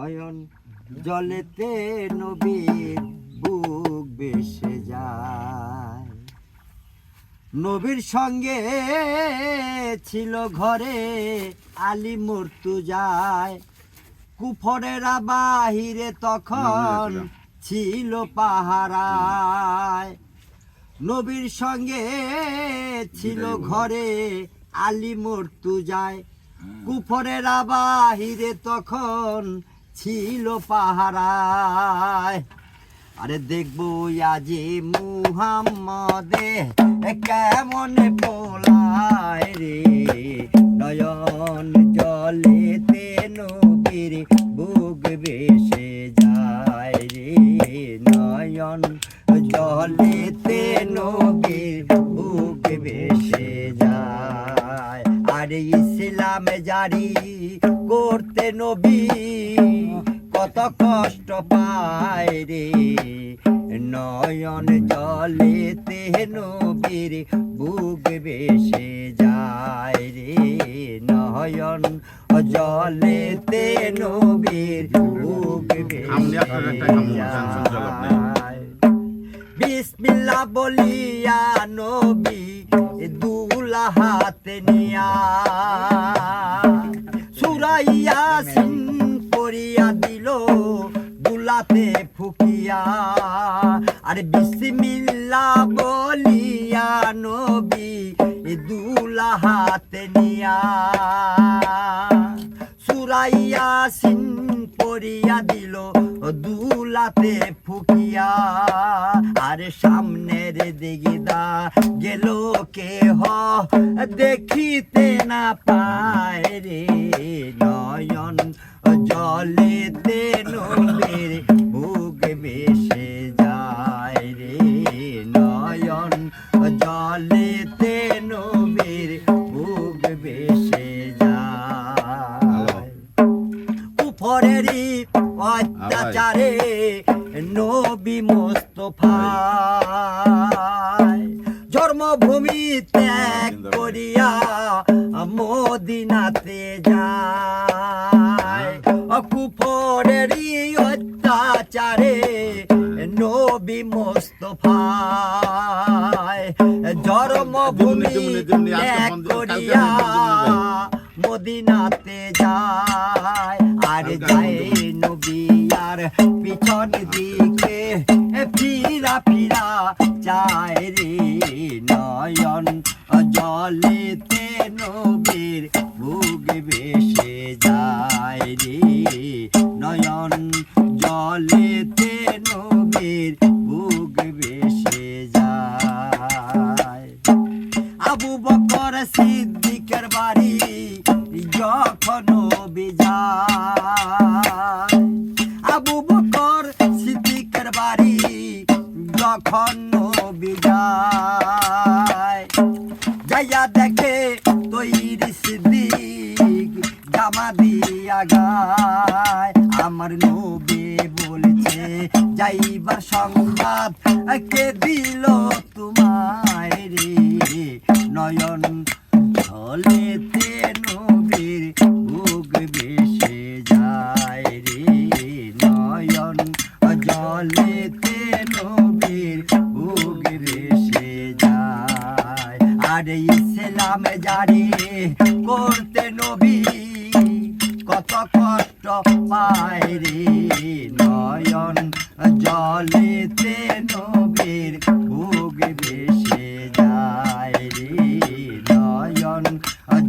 নয়ন জলেতে নবীর বুক বেসে যায়। নবীর সঙ্গে ছিল ঘরে আলী মূর্তু যায়। কুফরেরা বাহিরে তখন ছিল পাহারায়। নবীর সঙ্গে ছিল ঘরে আলী মূর্তু যায়। কুফরেরা বাহিরে তখন ছিল পাহারায়। আরে দেখব আজি মুহাম্মদে কেমন পোলায় রে। নয়ন জলে জলেতে নবীর বুক বেশে যায় রে। নয়ন জলেতে নবীর বুক বেশে যায়। আরে ইসলাম জারি করতে নবী কত কষ্ট পায় রে। নয়ন জলেতে নবীর বুক বেসে যায় রে। নয়ন জলেতে নবীর বুক সামনে আপনার বেসে একটা কাম- টেনশন চালাক নাই। যায় বিসমিল্লাহ বলিয়া নবী দুলা হাতে নিয়া। সুরাইয়া সিং করিয়া দিল, দুলাতে ফুকিয়া। আর বিসমিল্লা বলিয়া নবী দুলা হাতে নিয়া। সুরাইয়া সিং পরিয়া দিল দুলাতে ফুকিয়া আর সামনের দিগিদা গেল কে হ দেখিতে না পায় রে নয়ন জলেতে নবীর বুক বেসে যায় রে নয়ন জলেতে নবীর বুক বেসে যায়। উপরেরই অত্যাচারে নবী মোস্তফায়। জন্মভূমি ত্যাগ করিয়া মদিনাতে যায়। কুফরেরই অত্যাচারে নবী মোস্তফায়। জন্মভূমি ত্যাগ করিয়া মদিনাতে যায়। আর যায় আর পিছন দিকে। ফিরা ফিরা যায় রে নয়ন। জলেতে নবীর বুক বেসে যায় রে নয়ন। জলেতে নবীর বুক বেসে যায়। আবু বকর সিদ্দিকের বাড়ি যখন বিজায় আবু বকর সিদ্দিকের বাড়ি যখন বিজায় যাইয়া দেখে তৈরি সিদ্দিক জামা দিয়া গায়। আমার নবী বলছে, যাইবার সংবাদ কে দিল তোমায় রে? ইসলাম জারি করতে নবী, কত কষ্ট পায় রে নয়ন জলেতে নবীর বুক বেসে যায় রে নয়ন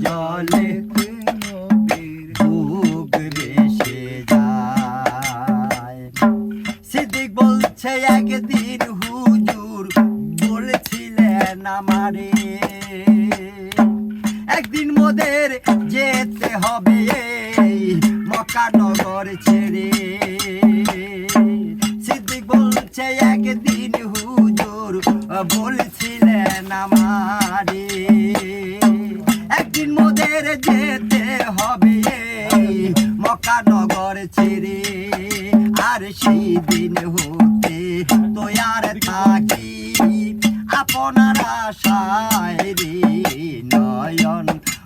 জলেতে নবীর বুক বেসে যায়। সিদ্দিক বলছে, একদিন হুজুর বলেছিলেন আমারে একদিন মোদের যেতে হবে এই মক্কানগর ছেড়ে। সিদ্দিক বলছে, একদিন হুজুর বলছিলেন আমারে, একদিন মোদের যেতে হবে এই মক্কানগর ছেড়ে। আর সেই দিন হতে তো আর থাকি, আপনার আশায় রে নয়ন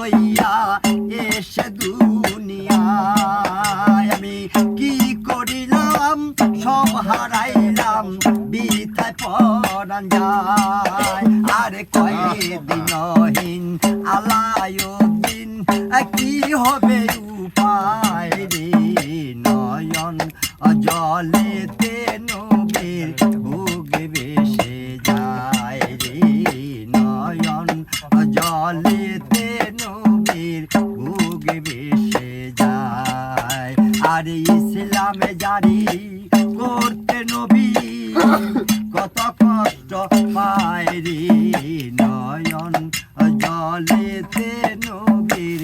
সইয়া এসে দুনিয়া আমি কি করিলাম? সব হারাইলাম বিথায় পরান যায়। আর কয়দিনহীন দিন কি হবে উপায় রে নয়ন জলেতে নয় ইসলামে জারি করতে নবী। কত কষ্ট পায়রি নয়ন জলেতে নবীর